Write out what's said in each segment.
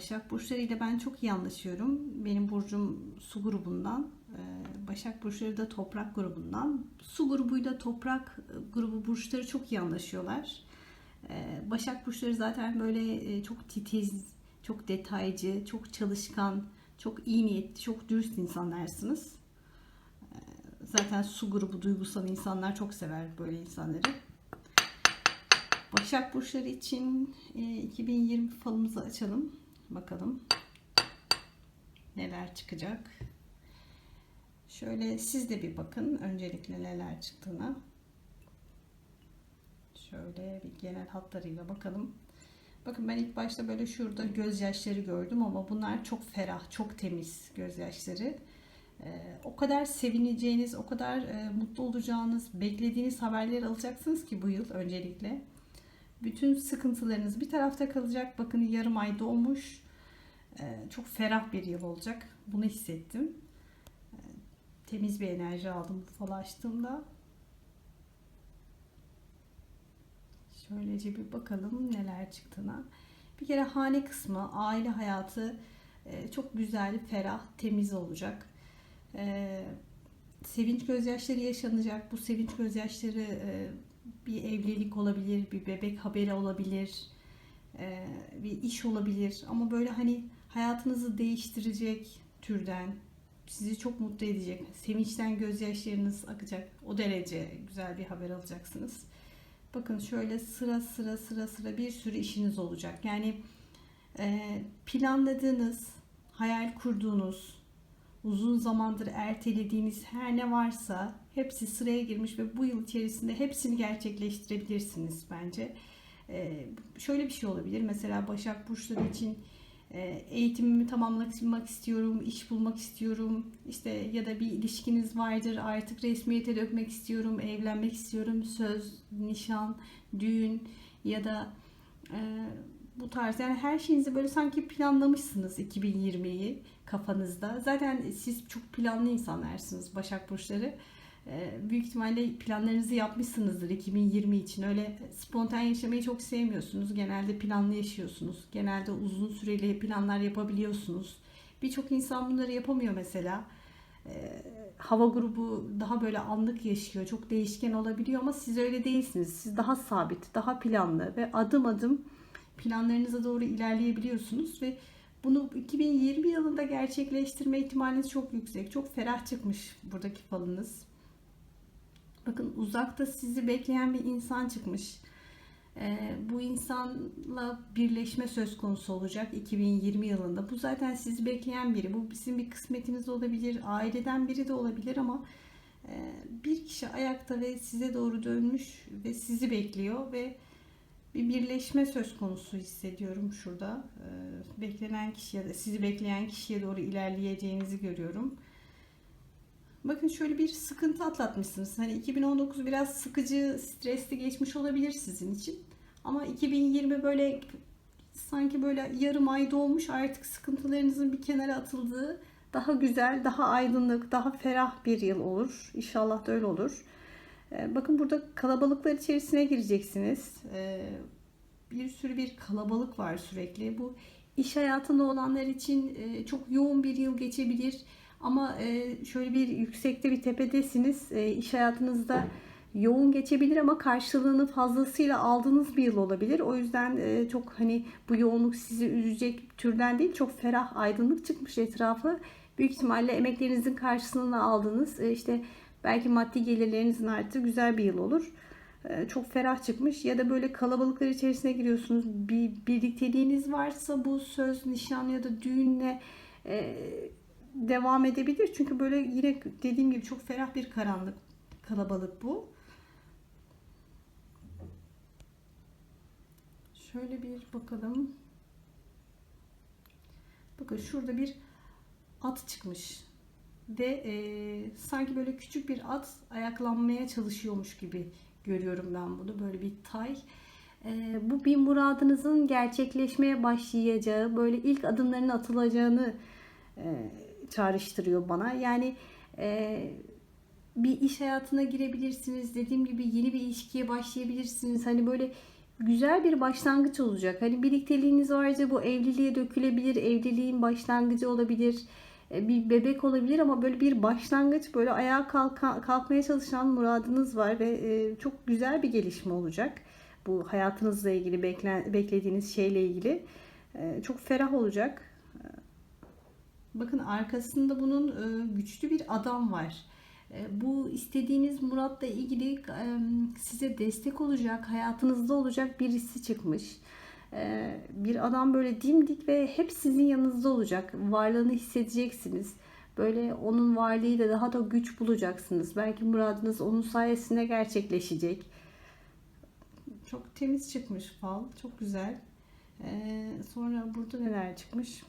Başak Burçları ile ben çok iyi anlaşıyorum. Benim burcum su grubundan. Ee, Başak Burçları da toprak grubundan. Su grubuyla toprak grubu burçları çok iyi anlaşıyorlar. Ee, Başak Burçları zaten böyle e, çok titiz, çok detaycı, çok çalışkan, çok iyi niyetli, çok dürüst insanlarsınız. Zaten su grubu duygusal insanlar çok sever böyle insanları. Başak Burçları için e, 2020 falımızı açalım. Bakalım neler çıkacak. Şöyle siz de bir bakın öncelikle neler çıktığına. Şöyle bir genel hatlarıyla bakalım. Bakın ben ilk başta böyle şurada gözyaşları gördüm ama bunlar çok ferah, çok temiz gözyaşları. Ee, o kadar sevineceğiniz, o kadar e, mutlu olacağınız, beklediğiniz haberleri alacaksınız ki bu yıl öncelikle. Bütün sıkıntılarınız bir tarafta kalacak. Bakın yarım ay dolmuş. Ee, çok ferah bir yıl olacak. Bunu hissettim. Ee, temiz bir enerji aldım bu falı açtığımda. Şöylece bir bakalım neler çıktığına. Bir kere hane kısmı, aile hayatı e, çok güzel, ferah, temiz olacak. Ee, sevinç gözyaşları yaşanacak. Bu sevinç gözyaşları e, bir evlilik olabilir, bir bebek haberi olabilir, e, bir iş olabilir. Ama böyle hani hayatınızı değiştirecek türden, sizi çok mutlu edecek, sevinçten gözyaşlarınız akacak. O derece güzel bir haber alacaksınız. Bakın şöyle sıra sıra sıra sıra bir sürü işiniz olacak. Yani e, planladığınız, hayal kurduğunuz, uzun zamandır ertelediğiniz her ne varsa hepsi sıraya girmiş ve bu yıl içerisinde hepsini gerçekleştirebilirsiniz bence. Ee, şöyle bir şey olabilir. Mesela Başak Burçları için e, eğitimimi tamamlamak istiyorum, iş bulmak istiyorum. İşte ya da bir ilişkiniz vardır artık resmiyete dökmek istiyorum, evlenmek istiyorum. Söz, nişan, düğün ya da e, bu tarz yani her şeyinizi böyle sanki planlamışsınız 2020'yi kafanızda. Zaten siz çok planlı insanlarsınız Başak Burçları. Ee, Büyük ihtimalle planlarınızı yapmışsınızdır 2020 için. Öyle spontan yaşamayı çok sevmiyorsunuz. Genelde planlı yaşıyorsunuz. Genelde uzun süreli planlar yapabiliyorsunuz. Birçok insan bunları yapamıyor mesela. Ee, hava grubu daha böyle anlık yaşıyor. Çok değişken olabiliyor ama siz öyle değilsiniz. Siz daha sabit, daha planlı ve adım adım planlarınıza doğru ilerleyebiliyorsunuz ve bunu 2020 yılında gerçekleştirme ihtimaliniz çok yüksek. Çok ferah çıkmış buradaki falınız. Bakın uzakta sizi bekleyen bir insan çıkmış. Ee, bu insanla birleşme söz konusu olacak 2020 yılında. Bu zaten sizi bekleyen biri. Bu bizim bir kısmetiniz olabilir, aileden biri de olabilir ama e, bir kişi ayakta ve size doğru dönmüş ve sizi bekliyor ve bir birleşme söz konusu hissediyorum şurada. Ee, beklenen kişiye de sizi bekleyen kişiye doğru ilerleyeceğinizi görüyorum. Bakın şöyle bir sıkıntı atlatmışsınız. Hani 2019 biraz sıkıcı, stresli geçmiş olabilir sizin için. Ama 2020 böyle sanki böyle yarım ay dolmuş artık sıkıntılarınızın bir kenara atıldığı daha güzel, daha aydınlık, daha ferah bir yıl olur. İnşallah da öyle olur. Ee, Bakın burada kalabalıklar içerisine gireceksiniz. Ee, Bir sürü bir kalabalık var sürekli. Bu iş hayatında olanlar için e, çok yoğun bir yıl geçebilir. Ama e, şöyle bir yüksekte bir tepedesiniz. E, İş hayatınızda yoğun geçebilir ama karşılığını fazlasıyla aldığınız bir yıl olabilir. O yüzden e, çok hani bu yoğunluk sizi üzecek türden değil. Çok ferah, aydınlık çıkmış etrafı. Büyük ihtimalle emeklerinizin karşılığını aldığınız işte Belki maddi gelirlerinizin arttığı güzel bir yıl olur. Çok ferah çıkmış ya da böyle kalabalıklar içerisine giriyorsunuz. Bir birlikteliğiniz varsa bu söz, nişan ya da düğünle devam edebilir. Çünkü böyle yine dediğim gibi çok ferah bir karanlık kalabalık bu. Şöyle bir bakalım. Bakın şurada bir at çıkmış ve e, sanki böyle küçük bir at ayaklanmaya çalışıyormuş gibi görüyorum ben bunu böyle bir tay. E, bu bir muradınızın gerçekleşmeye başlayacağı, böyle ilk adımların atılacağını e, çağrıştırıyor bana. Yani e, bir iş hayatına girebilirsiniz. Dediğim gibi yeni bir ilişkiye başlayabilirsiniz. Hani böyle güzel bir başlangıç olacak. Hani birlikteliğiniz varsa bu evliliğe dökülebilir, evliliğin başlangıcı olabilir, e, bir bebek olabilir ama böyle bir başlangıç, böyle ayağa kalka, kalkmaya çalışan muradınız var ve e, çok güzel bir gelişme olacak. Bu hayatınızla ilgili beklediğiniz şeyle ilgili e, çok ferah olacak. Bakın arkasında bunun e, güçlü bir adam var. E, Bu istediğiniz muratla ilgili e, size destek olacak, hayatınızda olacak birisi çıkmış. Bir adam böyle dimdik ve hep sizin yanınızda olacak. Varlığını hissedeceksiniz. Böyle onun varlığıyla daha da güç bulacaksınız. Belki muradınız onun sayesinde gerçekleşecek. çok temiz çıkmış fal. Çok güzel. Sonra burada neler çıkmış?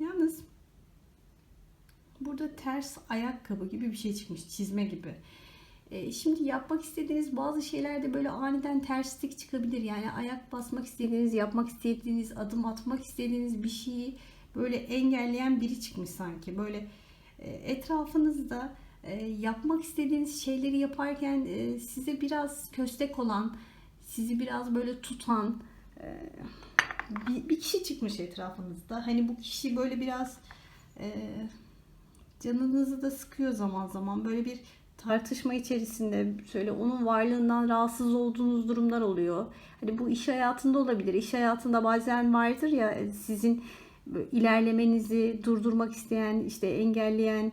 Yalnız burada ters ayakkabı gibi bir şey çıkmış. Çizme gibi. E, Şimdi yapmak istediğiniz bazı şeylerde böyle aniden terslik çıkabilir. Yani ayak basmak istediğiniz, yapmak istediğiniz, adım atmak istediğiniz bir şeyi böyle engelleyen biri çıkmış sanki. Böyle e, etrafınızda e, yapmak istediğiniz şeyleri yaparken size biraz köstek olan, sizi biraz böyle tutan bir, kişi çıkmış etrafınızda. Hani bu kişi böyle biraz canınızı da sıkıyor zaman zaman. Böyle bir tartışma içerisinde şöyle onun varlığından rahatsız olduğunuz durumlar oluyor. Hani bu iş hayatında olabilir. İş hayatında bazen vardır ya sizin ilerlemenizi durdurmak isteyen, işte engelleyen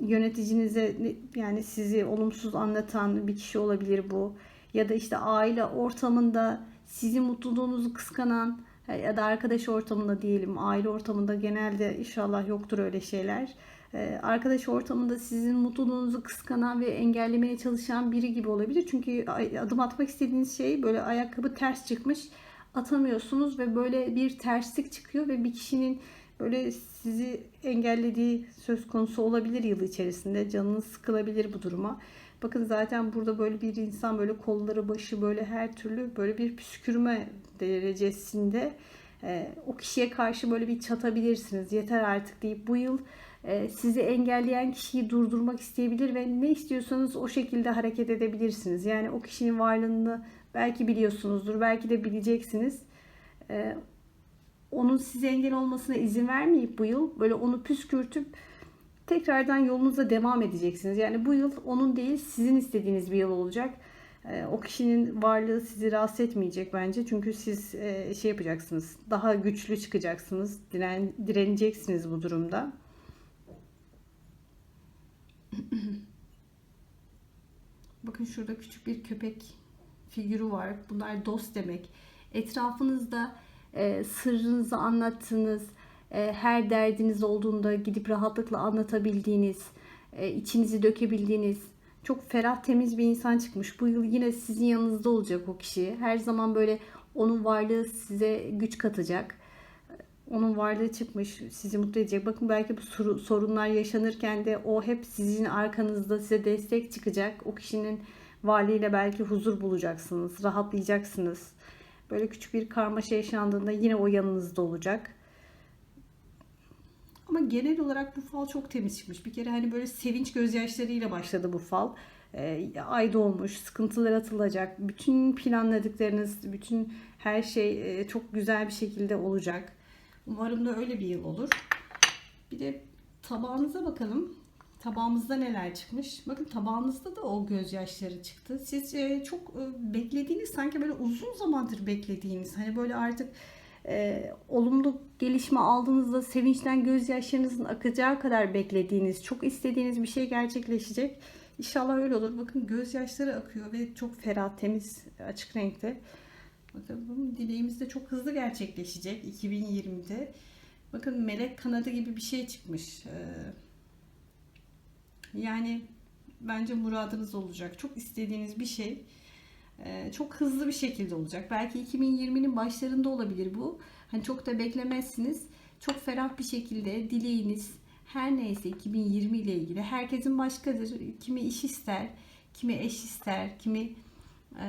yöneticinize yani sizi olumsuz anlatan bir kişi olabilir bu. Ya da işte aile ortamında sizin mutluluğunuzu kıskanan ya da arkadaş ortamında diyelim, aile ortamında genelde inşallah yoktur öyle şeyler. Ee, Arkadaş ortamında sizin mutluluğunuzu kıskanan ve engellemeye çalışan biri gibi olabilir. Çünkü adım atmak istediğiniz şey böyle ayakkabı ters çıkmış atamıyorsunuz ve böyle bir terslik çıkıyor ve bir kişinin böyle sizi engellediği söz konusu olabilir yıl içerisinde. Canınız sıkılabilir bu duruma. Bakın zaten burada böyle bir insan böyle kolları başı böyle her türlü böyle bir püskürme derecesinde e, o kişiye karşı böyle bir çatabilirsiniz. Yeter artık deyip bu yıl e, sizi engelleyen kişiyi durdurmak isteyebilir ve ne istiyorsanız o şekilde hareket edebilirsiniz. Yani o kişinin varlığını belki biliyorsunuzdur, belki de bileceksiniz. E, onun size engel olmasına izin vermeyip bu yıl böyle onu püskürtüp tekrardan yolunuza devam edeceksiniz. Yani bu yıl onun değil sizin istediğiniz bir yıl olacak. E, O kişinin varlığı sizi rahatsız etmeyecek bence. Çünkü siz e, şey yapacaksınız. Daha güçlü çıkacaksınız. Diren, direneceksiniz bu durumda. Bakın şurada küçük bir köpek figürü var. Bunlar dost demek. Etrafınızda e, sırrınızı anlattığınız, her derdiniz olduğunda gidip rahatlıkla anlatabildiğiniz, e, içinizi dökebildiğiniz, çok ferah temiz bir insan çıkmış. Bu yıl yine sizin yanınızda olacak o kişi. Her zaman böyle onun varlığı size güç katacak. Onun varlığı çıkmış, sizi mutlu edecek. Bakın belki bu soru- sorunlar yaşanırken de o hep sizin arkanızda size destek çıkacak. O kişinin varlığıyla belki huzur bulacaksınız, rahatlayacaksınız. Böyle küçük bir karmaşa yaşandığında yine o yanınızda olacak. Ama genel olarak bu fal çok temiz çıkmış. Bir kere hani böyle sevinç gözyaşlarıyla başladı bu fal. Ee, ay doğmuş, sıkıntılar atılacak. Bütün planladıklarınız, bütün her şey e, çok güzel bir şekilde olacak. Umarım da öyle bir yıl olur. Bir de tabağınıza bakalım. Tabağımızda neler çıkmış? Bakın tabağınızda da o gözyaşları çıktı. Siz e, çok e, beklediğiniz sanki böyle uzun zamandır beklediğiniz hani böyle artık e, olumlu gelişme aldığınızda sevinçten gözyaşlarınızın akacağı kadar beklediğiniz, çok istediğiniz bir şey gerçekleşecek. İnşallah öyle olur. Bakın gözyaşları akıyor ve çok ferah, temiz, açık renkte. Bunun dileğimiz de çok hızlı gerçekleşecek 2020'de. Bakın melek kanadı gibi bir şey çıkmış. Ee, yani bence muradınız olacak. Çok istediğiniz bir şey çok hızlı bir şekilde olacak. Belki 2020'nin başlarında olabilir bu. Hani çok da beklemezsiniz. Çok ferah bir şekilde dileğiniz her neyse 2020 ile ilgili herkesin başkadır. Kimi iş ister, kimi eş ister, kimi e,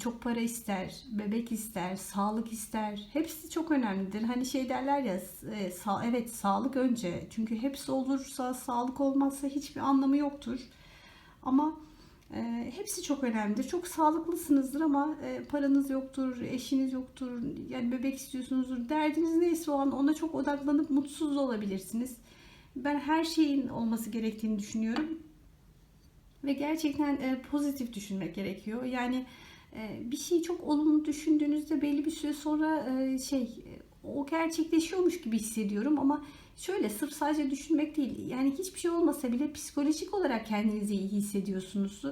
çok para ister, bebek ister, sağlık ister. Hepsi çok önemlidir. Hani şey derler ya, e, evet sağlık önce. Çünkü hepsi olursa, sağlık olmazsa hiçbir anlamı yoktur. Ama E, hepsi çok önemlidir. Çok sağlıklısınızdır ama e, paranız yoktur, eşiniz yoktur, yani bebek istiyorsunuzdur. Derdiniz neyse o an ona çok odaklanıp mutsuz olabilirsiniz. Ben her şeyin olması gerektiğini düşünüyorum. Ve gerçekten e, pozitif düşünmek gerekiyor. Yani e, bir şeyi çok olumlu düşündüğünüzde belli bir süre sonra şey o gerçekleşiyormuş gibi hissediyorum ama şöyle sırf sadece düşünmek değil. Yani hiçbir şey olmasa bile psikolojik olarak kendinizi iyi hissediyorsunuz.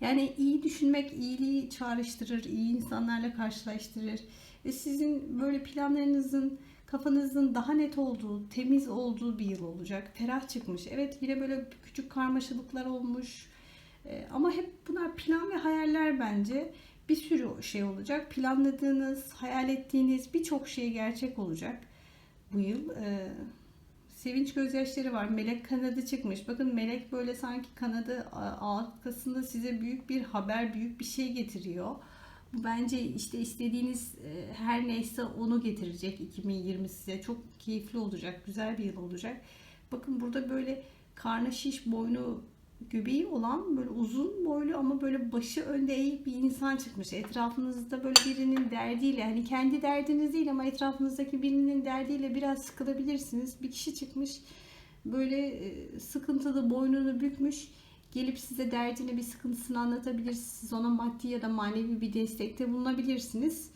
Yani iyi düşünmek iyiliği çağrıştırır, iyi insanlarla karşılaştırır ve sizin böyle planlarınızın kafanızın daha net olduğu, temiz olduğu bir yıl olacak. Ferah çıkmış. Evet yine böyle küçük karmaşalıklar olmuş. Ee, ama hep bunlar plan ve hayaller bence. Bir sürü şey olacak. Planladığınız, hayal ettiğiniz birçok şey gerçek olacak bu yıl. Ee, sevinç gözyaşları var. Melek kanadı çıkmış. Bakın melek böyle sanki kanadı arkasında size büyük bir haber, büyük bir şey getiriyor. Bu bence işte istediğiniz e, her neyse onu getirecek 2020 size. Çok keyifli olacak, güzel bir yıl olacak. Bakın burada böyle karnı şiş, boynu göbeği olan böyle uzun boylu ama böyle başı önde eğik bir insan çıkmış. Etrafınızda böyle birinin derdiyle hani kendi derdiniz değil ama etrafınızdaki birinin derdiyle biraz sıkılabilirsiniz. Bir kişi çıkmış böyle e, sıkıntılı boynunu bükmüş gelip size derdini bir sıkıntısını anlatabilir. Siz ona maddi ya da manevi bir destekte bulunabilirsiniz.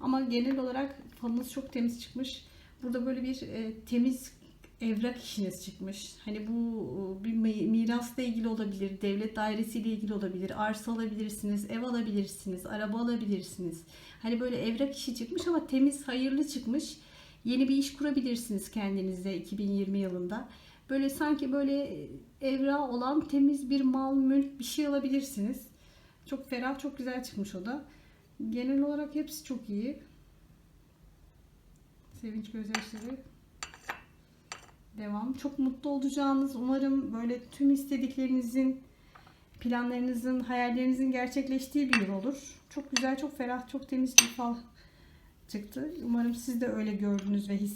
Ama genel olarak falınız çok temiz çıkmış. Burada böyle bir e, temiz evrak işiniz çıkmış. Hani bu e, bir mi- mirasla ilgili olabilir, devlet dairesiyle ilgili olabilir, arsa alabilirsiniz, ev alabilirsiniz, araba alabilirsiniz. Hani böyle evrak işi çıkmış ama temiz, hayırlı çıkmış. Yeni bir iş kurabilirsiniz kendinize 2020 yılında. Böyle sanki böyle evra olan temiz bir mal, mülk bir şey alabilirsiniz. Çok ferah, çok güzel çıkmış o da. Genel olarak hepsi çok iyi. Sevinç gözyaşları. Devam. Çok mutlu olacağınız, umarım böyle tüm istediklerinizin, planlarınızın, hayallerinizin gerçekleştiği bir yıl olur. Çok güzel, çok ferah, çok temiz bir fal çıktı. Umarım siz de öyle gördünüz ve his